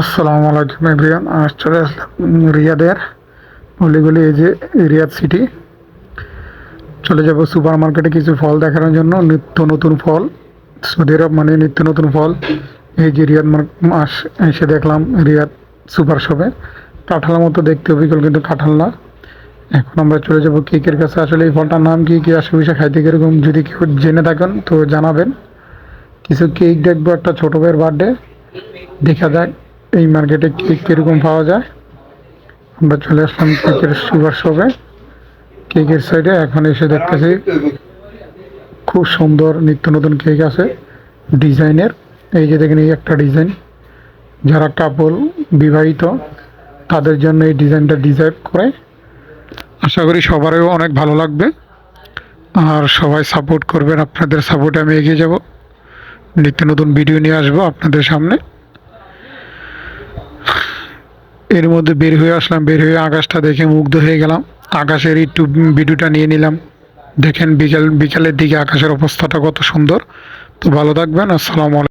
আসসালামু আলাইকুম এভরিওয়ান, আজ চলে আসলাম রিয়াদের অলিগলি এই যে রিয়াদ সিটি। চলে যাব সুপার মার্কেটে কিছু ফল দেখানোর জন্য, নিত্য নতুন ফল, সৌদি আরব মানে নিত্য নতুন ফল। এই যে রিয়াদ মাস, এসে দেখলাম রিয়াদ সুপার শপে। কাঁঠালের মতো দেখতে অবিকল, কিন্তু কাঁঠাল না। এখন আমরা চলে যাব কেকের কাছে। আসলে এই ফলটার নাম কি, কী আসে, বিষয় খাইতে কীরকম, যদি কেউ জেনে থাকেন তো জানাবেন। কিছু কেক দেখব, একটা ছোটো ভাইয়ের বার্থডে দেখা যাক এই মার্কেটে কেক কীরকম পাওয়া যায়? আমরা চলে আসলাম কেকের সুপার শপে কেকের সাইডে এখন এসে দেখতেছি খুব সুন্দর নিত্য নতুন কেক আছে। ডিজাইনের এই যে দেখেন, এই একটা ডিজাইন যারা কাপল বিবাহিত, তাদের জন্য এই ডিজাইনটা ডিজাইন করে। আশা করি সবারও অনেক ভালো লাগবে। আর সবাই সাপোর্ট করবেন। আপনাদের সাপোর্টে আমি এগিয়ে যাব। নিত্য নতুন ভিডিও নিয়ে আসব আপনাদের সামনে। এর মধ্যে বের হয়ে আসলাম, বের হয়ে আকাশটা দেখে মুগ্ধ হয়ে গেলাম। আকাশের একটু ভিডিওটা নিয়ে নিলাম। দেখেন বিকেল, বিকেলের দিকে আকাশের অবস্থাটা কত সুন্দর। তো ভালো থাকবেন, আসসালামু আলাইকুম।